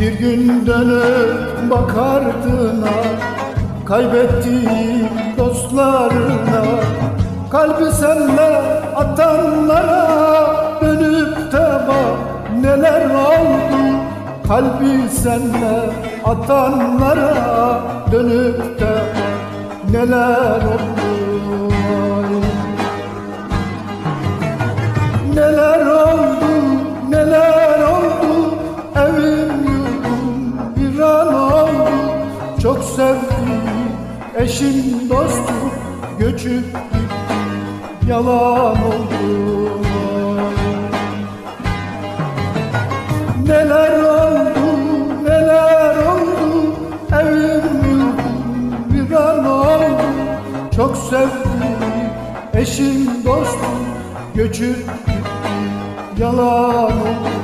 Bir gün dönüp bakardına Kaybettiğin dostlarına Kalbi senle atanlara Dönüp de bak neler oldu. Kalbi senle atanlara Dönüp de bak neler oldu. Neler oldu, Çok sevdiğim eşim dostum Göçüp gitti, yalan oldu Neler oldu, neler oldu Evim yurdum viran oldu. Çok sevdiğim eşim dostum Göçüp gitti, yalan oldu